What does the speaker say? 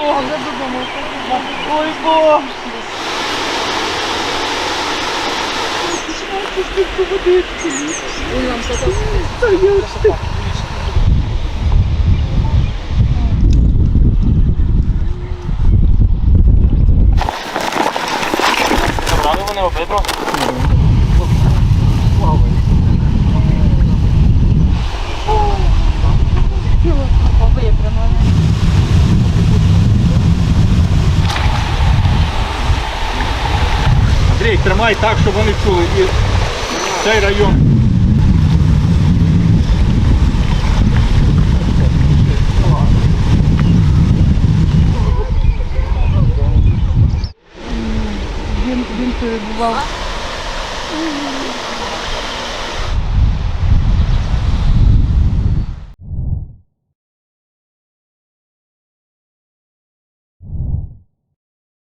вже додому. Ой, Боже. Ой, нам що там? Забрали вони обидва. Випрямили. Андрій, тримай так, щоб вони чули. І цей район. Він, він перебував